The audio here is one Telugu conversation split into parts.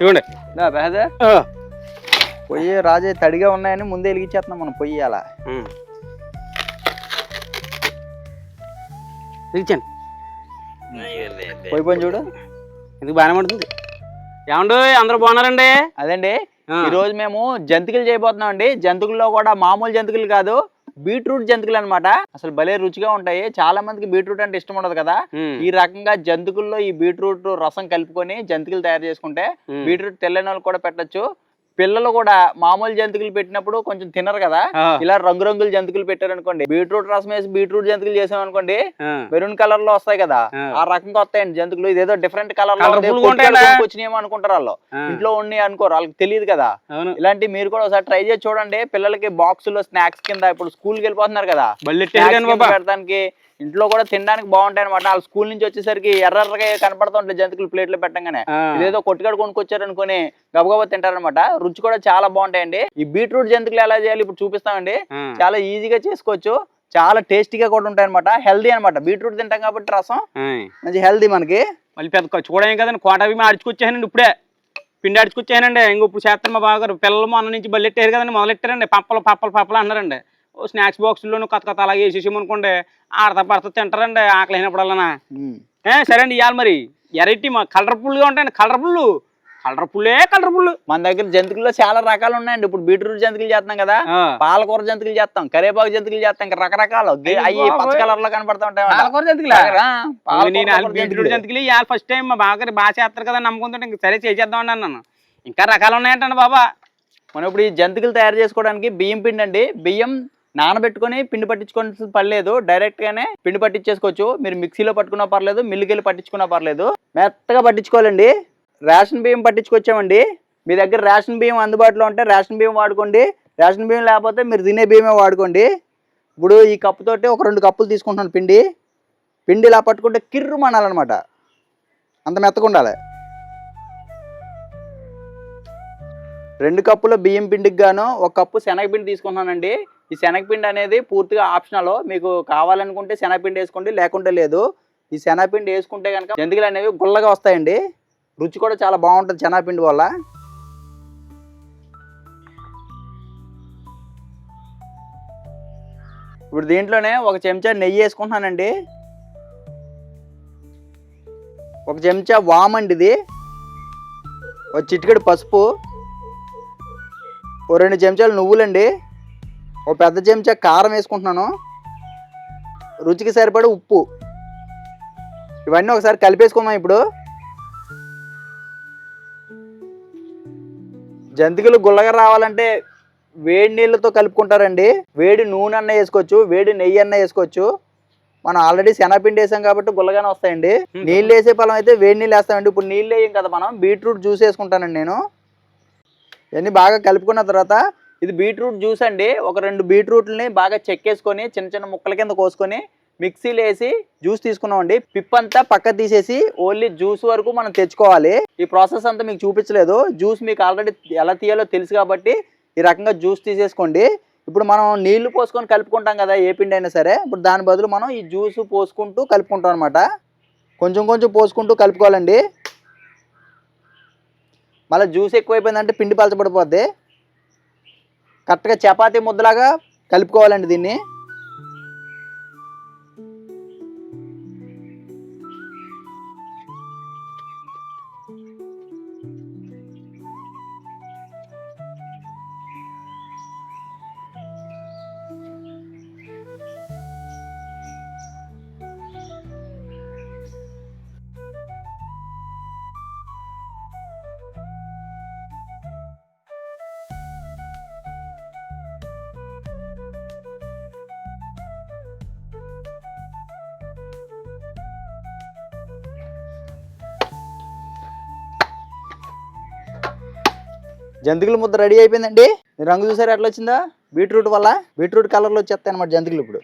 ఇవ్వండి. పొయ్యి రాజే తడిగా ఉన్నాయని ముందే వెలిగించేస్తున్నాం మనం పొయ్యి అలా పొయ్యి పని చూడు. ఎందుకు బాగానే పడుతుంది? ఏమండు అందరూ బాగున్నారండి? అదండి. ఆ. ఈ రోజు మేము జంతికలు చేయబోతున్నాం అండి. జంతికల్లో కూడా మామూలు జంతికలు కాదు. బీట్రూట్ జంతికలు అన్నమాట అసలు భలే రుచిగా ఉంటాయి చాలా మందికి బీట్రూట్ అంటే ఇష్టం ఉండదు కదా. ఈ రకంగా జంతికల్లో ఈ బీట్రూట్ రసం కలుపుకొని జంతికలు తయారు చేసుకుంటే. బీట్రూట్ తెల్లని కూడా పెట్టొచ్చు పిల్లలు కూడా మామూలు జంతికలు పెట్టినప్పుడు కొంచెం తినరు కదా. ఇలా రంగురంగుల జంతికలు పెట్టారనుకోండి. బీట్రూట్ రసం వేసి బీట్రూట్ జంతికలు చేసామనుకోండి ఆ. మెరూన్ కలర్లో వస్తాయి కదా. ఆ. రకంగా వస్తాయండి జంతుకులు. ఇదేదో డిఫరెంట్ కలర్లో? వచ్చినాయేమో అనుకుంటారు వాళ్ళు. ఇంట్లో ఉండి అనుకోరు. వాళ్ళకి తెలియదు కదా. ఇలాంటి మీరు కూడా ఒకసారి ట్రై చేసి చూడండి. పిల్లలకి బాక్స్లో స్నాక్స్ కింద ఇప్పుడు స్కూల్కి వెళ్ళిపోతున్నారు కదా. పెడతానికి ఇంట్లో కూడా తినడానికి బాగుంటాయి అనమాట వాళ్ళు స్కూల్ నుంచి వచ్చేసరికి ఎర్రగా కనపడుతూ ఉంటాయి జంతుకులు ప్లేట్లు పెట్టంగానే. ఇదేదో కొట్టుకాడు కొనుక్కొచ్చారు అనుకుని గబగబా తింటారనమాట రుచి కూడా చాలా బాగుంటాయండి. ఈ బీట్రూట్ జంతుకులు ఎలా చేయాలి ఇప్పుడు చూపిస్తామండి. చాలా ఈజీగా చేసుకోవచ్చు. చాలా టేస్టీగా కూడా ఉంటాయి అనమాట హెల్దీ అనమాట బీట్రూట్ తింటాం కాబట్టి రసం. మంచి హెల్దీ మనకి. మళ్ళీ పెద్ద ఏం కదండి. కోట అవి ఆడుచుకొచ్చానండి ఇప్పుడే. పిండి ఆడుచుకొచ్చానండి ఇంక ఇప్పుడు చేస్తాను మా బాగారు పిల్లలు మొన్న నుంచి బల్లెట్టారు కదండి. మొదలెట్టారండి. పప్పలు పప్పలు పప్పలు అన్నారండి. స్నాక్స్ బాక్స్లోను కొత్త కొత్త అలాగే వేసేసాము అనుకోండి ఆడతా పడతా తింటారండి ఆకలి అయినప్పుడల్లా ఉమ్. ఏ సరే అండి ఇవ్వాలి మరి. ఎరైటీ మా కలర్ఫుల్గా ఉంటాయండి కలర్ఫుల్ కలర్ఫుల్లే కలర్ఫుల్ మన దగ్గర జంతుకుల్లో చాలా రకాలు ఉన్నాయండి. ఇప్పుడు బీట్రూట్ జంతుకులు చేస్తున్నాం కదా పాలకూర జంతుకులు చేస్తాం కరేపాకు జంతుకులు చేస్తాం ఇంకా రకరకాలు. అవి పచ్చ. కలర్లో కనపడతా ఉంటాయి. పాలకూర జంతికలా? బీట్రూట్ ఇవాళ ఫస్ట్ టైం మా బాగా బాగా చేస్తారు కదా నమ్ముకుంటుంటే ఇంక సరే చేసేద్దాం అన్నాను ఇంకా రకాలు ఉన్నాయంటండి బాబా. మనం ఇప్పుడు ఈ జంతికలు తయారు చేసుకోవడానికి బియ్యం పిండి అండి బియ్యం నానబెట్టుకొని పిండి పట్టించుకోవాల్సిన పర్లేదు డైరెక్ట్ గానే పిండి పట్టించేసుకోవచ్చు. మీరు మిక్సీలో పట్టుకున్నా పర్లేదు మిల్లుకి వెళ్ళి పట్టించుకున్నా పర్లేదు. మెత్తగా పట్టించుకోవాలండి. రేషన్ బియ్యం పట్టించుకొచ్చామండి. మీ దగ్గర రేషన్ బియ్యం అందుబాటులో ఉంటే రేషన్ బియ్యం వాడుకోండి. రేషన్ బియ్యం లేకపోతే మీరు తినే బియ్యమే వాడుకోండి. ఇప్పుడు ఈ కప్పుతోటి ఒక రెండు కప్పులు తీసుకుంటున్నాను పిండి. పిండి ఇలా పట్టుకుంటే కిర్రు మనాలన్నమాట అంత మెత్తగా ఉండాలి. రెండు కప్పుల బియ్యం పిండికి గాను ఒక కప్పు శనగపిండి తీసుకుంటున్నానండి. ఈ శనగపిండి అనేది పూర్తిగా ఆప్షనల్. మీకు కావాలనుకుంటే శనగపిండి వేసుకోండి లేకుంటే లేదు. ఈ శనగపిండి వేసుకుంటే కనుక జంతికలు అనేవి గుల్లగా వస్తాయండి. రుచి కూడా చాలా బాగుంటుంది శనగపిండి వల్ల. ఇప్పుడు దీంట్లోనే ఒక చెంచా నెయ్యి వేసుకుంటున్నానండి. ఒక చెంచా వామ్ అండి ఇది. ఒక చిటికెడు పసుపు. ఓ రెండు చెంచాలు నువ్వులండి. ఓ పెద్ద చెంచా కారం వేసుకుంటున్నాను. రుచికి సరిపడే ఉప్పు. ఇవన్నీ ఒకసారి కలిపేసుకుందాం ఇప్పుడు. జంతికలు గుల్లగా రావాలంటే వేడి నీళ్ళతో కలుపుకుంటారండి. వేడి నూనె అన్న వేసుకోవచ్చు వేడి నెయ్యి అన్న వేసుకోవచ్చు. మనం ఆల్రెడీ శనగపిండి వేసాం కాబట్టి గుల్లగానే వస్తాయండి. నీళ్ళు వేసే పొలం అయితే వేడి నీళ్ళు వేస్తామండి. ఇప్పుడు నీళ్ళు వేయం కదా మనం. బీట్రూట్ జ్యూస్ వేసుకుంటానండి నేను. ఇవన్నీ బాగా కలుపుకున్న తర్వాత ఇది బీట్రూట్ జ్యూస్ అండి. ఒక రెండు బీట్రూట్లని బాగా చెక్కేసుకొని చిన్న చిన్న ముక్కల కింద కోసుకొని మిక్సీలో వేసి జ్యూస్ తీసుకున్నామండి పిప్ అంతా పక్క తీసేసి ఓన్లీ జ్యూస్ వరకు మనం తెచ్చుకోవాలి. ఈ ప్రాసెస్ అంతా మీకు చూపించలేదు. జ్యూస్ మీకు ఆల్రెడీ ఎలా తీయాలో తెలుసు కాబట్టి ఈ రకంగా జ్యూస్ తీసేసుకోండి. ఇప్పుడు మనం నీళ్ళు పోసుకొని కలుపుకుంటాం కదా ఏ పిండి అయినా సరే. ఇప్పుడు దాని బదులు మనం ఈ జ్యూస్ పోసుకుంటూ కలుపుకుంటాం అనమాట కొంచెం కొంచెం పోసుకుంటూ కలుపుకోవాలండి. మళ్ళీ జ్యూస్ ఎక్కువైపోయిందంటే పిండి పలచబడిపోద్ది. కరెక్ట్గా చపాతీ ముద్దలాగా కలుపుకోవాలండి దీన్ని. జంతికల ముద్ద రెడీ అయిపోయిందండి. రంగు చూసారు ఎట్లా వచ్చిందా? బీట్రూట్ వల్ల బీట్రూట్ కలర్లో వచ్చేస్తాయి అనమాట జంతికలు ఇప్పుడు.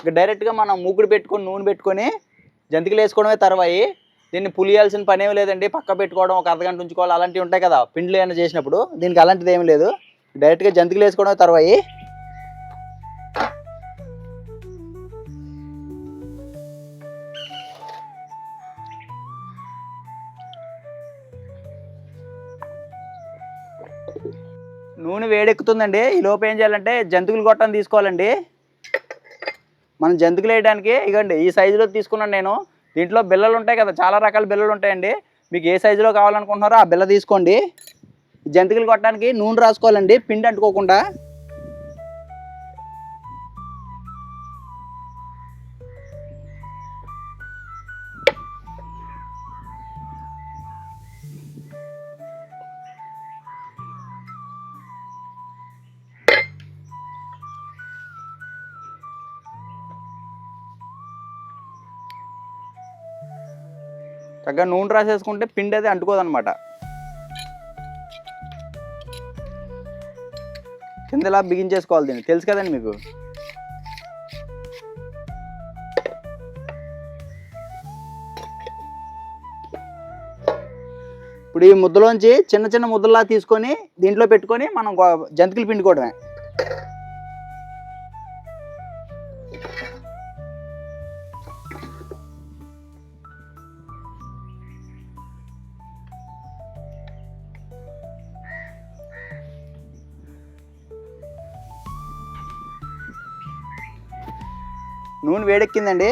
ఇక డైరెక్ట్గా మనం మూకుడు పెట్టుకొని నూనె పెట్టుకొని జంతికలు వేసుకోవడమే తర్వాయి. దీన్ని పులియాల్సిన పని ఏమి లేదండి. పక్క పెట్టుకోవడం ఒక అర్ధగంట ఉంచుకోవాలి. అలాంటివి ఉంటాయి కదా పిండిలు ఏమైనా చేసినప్పుడు దీనికి అలాంటిది ఏమి లేదు. డైరెక్ట్గా జంతికలు వేసుకోవడమే తర్వాయి. వేడెక్కుతుందండి. ఈ లోపు ఏం చేయాలంటే జంతువులు గొట్టని తీసుకోవాలండి. మనం జంతుకులు వేయడానికి ఇగండి ఈ సైజులో తీసుకున్నాను నేను. దీంట్లో బిల్లలు ఉంటాయి కదా చాలా రకాల బిల్లలు ఉంటాయండి. మీకు ఏ సైజులో కావాలనుకుంటున్నారో ఆ బిల్ల తీసుకోండి. జంతికలు కొట్టడానికి నూనె రాసుకోవాలండి పిండి అంటుకోకుండా. చక్కగా నూనె రాసేసుకుంటే పిండి అది అంటుకోదనమాట కింద ఇలా బిగించేసుకోవాలి దీన్ని. తెలుసు కదండి మీకు? ఇప్పుడు ఈ ముద్దలోంచి చిన్న చిన్న ముద్దలా తీసుకొని దీంట్లో పెట్టుకొని మనం జంతికలు పిండుకోవడమే నూనె వేడెక్కిందండి.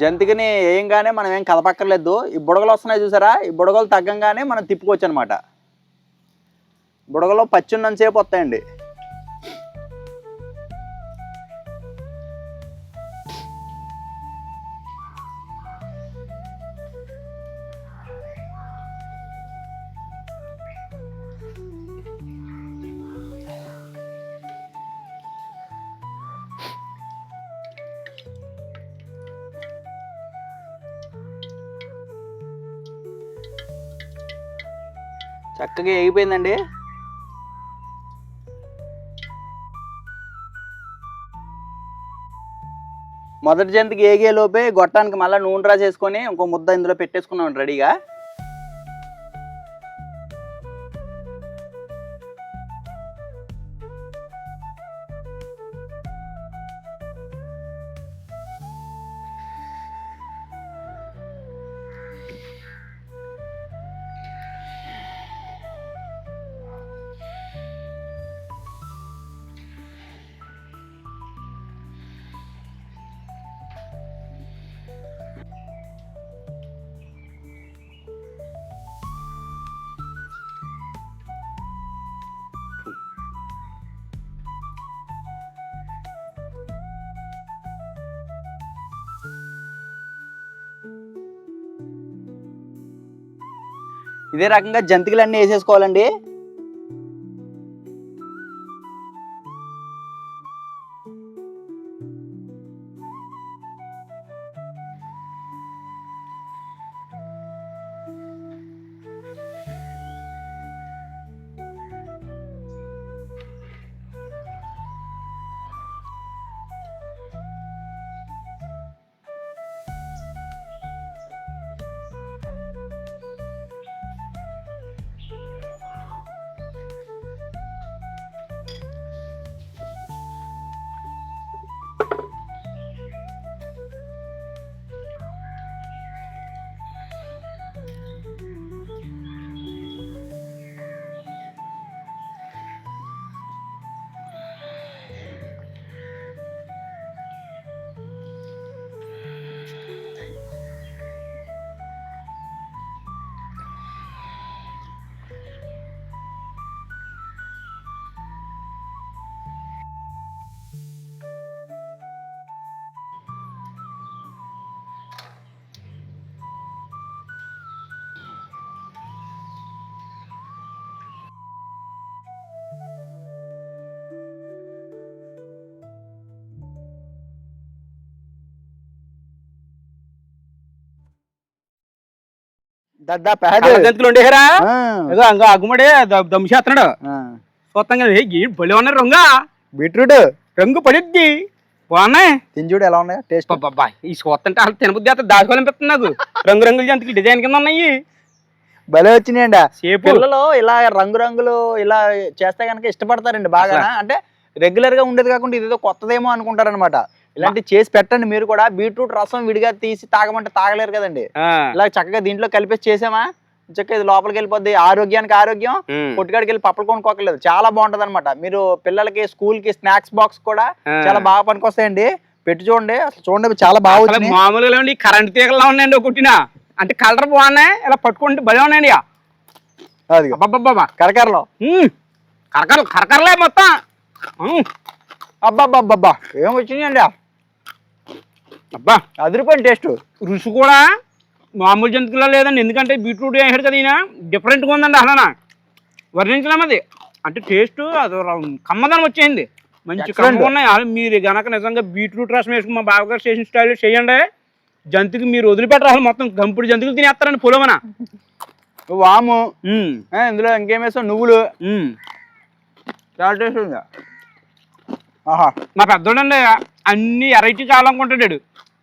జంతికని వేయంగానే మనం ఏం కదపక్కర్లేదు ఈ బుడగలు వస్తున్నాయి చూసారా? ఈ బుడగలు తగ్గంగానే మనం తిప్పుకోవచ్చు అనమాట బుడగలో పచ్చున్నంతసేపు వస్తాయండి. చక్కగా ఎగిపోయిందండి. మొదటి జంతికి ఏగే లోపే గొట్టానికి మళ్ళీ నూనె రాసేసుకొని ఇంకో ముద్ద ఇందులో పెట్టేసుకున్నాం రెడీగా. ఇదే రకంగా జంతికలన్నీ వేసేసుకోవాలండి. Yeah. ఉండేరా. ఏదో అంగ అగ్గుమడే దమ్ చేస్తున్నాడు. చూస్తాం కదా ఏ బలి ఉన్నారు రంగా. బీట్రూట్. రంగు పడిద్ది బాగున్నాయి. తింజుడు ఎలా ఉన్నాయి? టేస్ట్. బాబాయ్ ఈ చూస్తుంటే అసలు తినబుద్ధి అయితే దాచుకోవాలనిపిస్తుంది నాకు. రంగు రంగుల జంతువులు డిజైన్ కింద ఉన్నాయి. భలే వచ్చినాయండి. పిల్లలు ఇలా రంగురంగులు ఇలా చేస్తే కనుక ఇష్టపడతారండి బాగా అంటే రెగ్యులర్గా ఉండేది కాకుండా ఇదేదో కొత్తదేమో అనుకుంటారనమాట ఇలాంటి చేసి పెట్టండి మీరు కూడా. బీట్రూట్ రసం విడిగా తీసి తాగమంటే తాగలేరు కదండి. ఇలా చక్కగా దీంట్లో కలిపేసి చేసామా? చక్కగా ఇది లోపలికి వెళ్ళిపోద్ది. ఆరోగ్యానికి ఆరోగ్యం. ఉమ్. కొట్టుకాడికి వెళ్ళి పప్పులు కొనుక్కోకలేదు చాలా బాగుంటది అనమాట మీరు పిల్లలకి స్కూల్కి స్నాక్స్ బాక్స్ కూడా. చాలా బాగా పనికొస్తాయండి. పెట్టి చూడండి. అసలు చూడండి చాలా బాగా అసలు వచ్చినాయి. మామూలుగా కరెంట్ తీగలా ఉన్నాయండి కుట్టిన. అంటే కలర్ బాగున్నాయి ఇలా పట్టుకుంటే భలే ఉన్నాయండి ఇక. అదిగో. అబ్బబ్బబ్బా. కరకరలో. కరకర కరకరలే మొత్తం. అబ్బాబ్బాబ్బా ఏం వచ్చినాయండి? అబ్బా! అదిరిపోయిన టేస్ట్. రుచి కూడా మామూలు జంతువులా లేదండి. ఎందుకంటే బీట్రూట్ వేసాడు కదా ఈయన? డిఫరెంట్గా ఉందండి అసలు వర్ణించలేం అది. అంటే టేస్ట్ అది కమ్మదనం వచ్చేసింది. మంచి. కమ్మగా ఉన్నాయి. మీరు గనక నిజంగా బీట్రూట్ రసం వేసుకుని మా బావగారు చేసిన స్టైల్లో చేయండి. జంతువుకి మీరు వదిలిపెట్టరు అసలు మొత్తం. గంపుడు జంతువులు తినేస్తారండి పొలమన వాము. ఇందులో ఇంకేం వేస్తాం నువ్వులు. చాలా టేస్ట్ ఉంది? ఆహా. మా పెద్దోడండి అన్ని వెరైటీ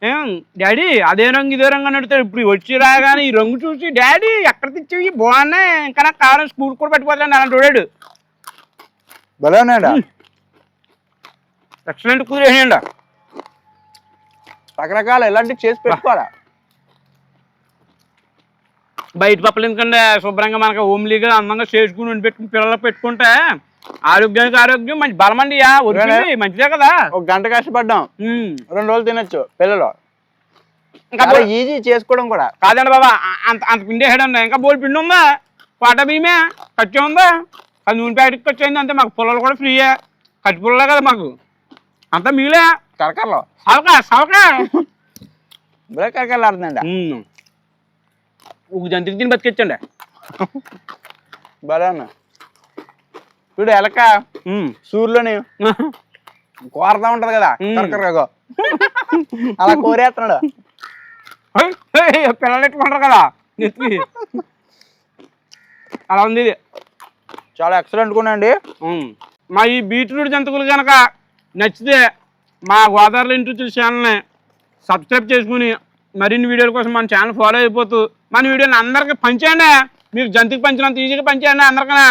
ఏం డాడీ అదే రంగు ఇదే రంగు అని అడుగుతాడు. ఇప్పుడు వచ్చి రాగానే ఈ రంగు చూసి డాడీ ఎక్కడ తెచ్చేవి? బాగున్నాయి. ఇంకా నాకు కావాలని స్కూల్ కూడా పెట్టిపోతాడు అలా చూడాడు ఉన్నాయండి ఎక్సలెంట్ కుదిరేయండి రకరకాల ఇలాంటివి చేసి పెట్టుకోవాలా? బయట పప్పులు ఎందుకంటే శుభ్రంగా మనకు హోమ్లీగా అందంగా చేసుకుని పెట్టుకుని పిల్లలు పెట్టుకుంటే ఆరోగ్యానికి ఆరోగ్యం మంచి బలం అండి మంచిదే కదా. ఒక గంట కష్టపడ్డాం. రెండు రోజులు తినొచ్చు పిల్లలు. ఇంకా ఈజీ చేసుకోవడం కూడా. కాదండి బాబా అంత అంత పిండి వేయడండి ఇంకా బోల్ పిండి ఉందా? పాట బియ్యమే? ఖర్చు ఉందా? అది నూనె ప్యాకెట్కి ఖర్చు అయింది అంతే. మాకు పుల్లలు కూడా ఫ్రీయే. ఖర్చు పుల్లలే కదా మాకు. అంతా మిగిలే కరకరలో. సవకా సవకా. భలే కరకరలు ఆడుతుందండి. ఒక జంతువుకి తిని భలే ఉన్నా చూడు ఎలక. సూర్యులోని కోరతా ఉంటది కదా. కరకరగా అలా కోరేస్తున్నాడు పిల్లలు ఎట్టుకుంటారు కదా. అలా ఉంది ఇది. చాలా ఎక్సలెంట్ కొనండి. మా ఈ బీట్రూట్ జంతువులు కనుక నచ్చితే మా గోదావరి ఇంటి ఛానల్ని సబ్స్క్రైబ్ చేసుకుని మరిన్ని వీడియోల కోసం మన ఛానల్ ఫాలో అయిపోతూ మన వీడియోని అందరికీ పంచేయండి. మీరు జంతువుకి పంచినంత ఈజీగా పంచేయండి అందరికన్నా.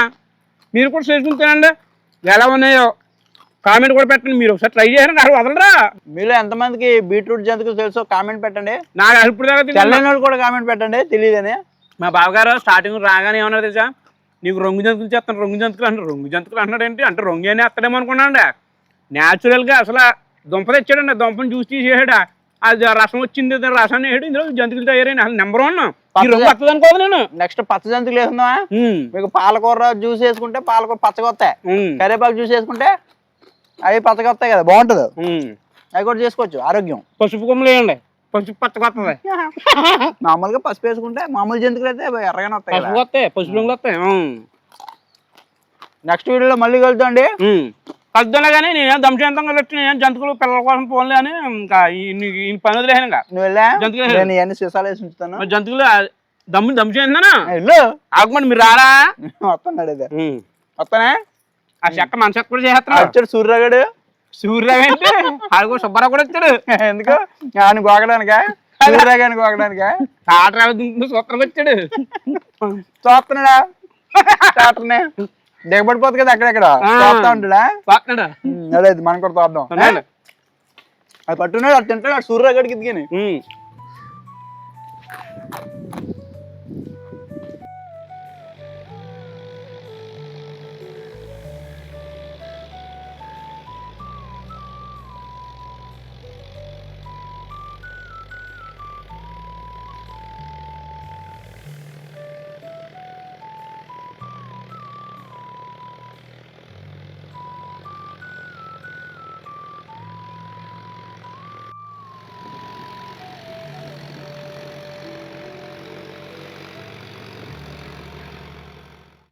మీరు కూడా చేసుకుని తినండి. ఎలా ఉన్నాయో కామెంట్ కూడా పెట్టండి మీరు. ఒకసారి ట్రై చేయండి. నాకు వదలరా. మీలో ఎంతమందికి బీట్రూట్ జంతువులు తెలుసో కామెంట్ పెట్టండి. నాకు ఇప్పుడు. తెల్లని వాళ్ళు కూడా కామెంట్ పెట్టండి. తెలియదని. మా బావగారు స్టార్టింగ్ రాగానే ఏమన్నారు తెలుసా? నీకు రంగు జంతువులు చేస్తాను రంగు జంతువులు అంటారు రంగు జంతువులు అంటున్నాడు ఏంటి? అంటే రంగు అని వేస్తాడేమో అనుకున్నాండి న్యాచురల్గా అసలు దుంప తెచ్చాడండి దుంపను చూసి తీసేసాడు అది రసం వచ్చింది రసాన్ని వేయడం ఇందులో జంతువులు తయారైన నెంబర్ వన్ ఈ రంగు వస్తుంది అనుకోదు నేను. నెక్స్ట్ పచ్చ జంతువులు వేసుకుందామా? ఉమ్, మీకు పాలకూర జ్యూస్ వేసుకుంటే పాలకూర పచ్చగా వస్తాయి. ఉమ్, కరివేపాకు జ్యూస్ వేసుకుంటే అవి పచ్చగా వస్తాయి కదా బాగుంటుంది. అవి కూడా చేసుకోవచ్చు ఆరోగ్యం. పసుపు కొమ్మలు వేయండి. పసుపు పచ్చగా వస్తుంది. మామూలుగా పసుపు వేసుకుంటే మామూలు జంతువులు అయితే ఎర్రగానే వస్తాయి పసుపు కదా వస్తాయి పసుపు రంగులు వస్తాయి. నెక్స్ట్ వీడియోలో మళ్ళీ కలుద్దాండి ఉమ్. కలుద్దాంలే కానీ నేను దంశంతంగా పెట్టి నేను జంతువులు పిల్లల కోసం పోన్లే అని ఇంకా ఈ పని వదిలేసాను ఇంకా. నువ్వు వెళ్ళా జంతువులు. నేను ఇవన్నీ సీసాలు వేసి ఉంచుతాను. మరి జంతువులు దమ్ము వెళ్ళు ఆగమండి మీరు రారా? వస్తున్నాడు ఇదే. వస్తానే? ఆ చెక్క మన చెక్క కూడా చేస్తున్నాడు వచ్చాడు సూర్యగాడు సూర్యరావు ఏంటి ఆడుకో సుబ్బారావు కూడా వచ్చాడు. ఎందుకు? ఆయన గోగడానికా సూర్యగాని గోగడానికా టాటర్ సూత్రం వచ్చాడు. చూస్తున్నాడా చూస్తనే దిగబడిపోతుంది కదా అక్కడెక్కడ? తోపుతా ఉంటాడా మనం కూడా చూద్దాం అది పట్టున్నాడు అది తింటాడు సూర్యరాగడికి ఇదిగాని.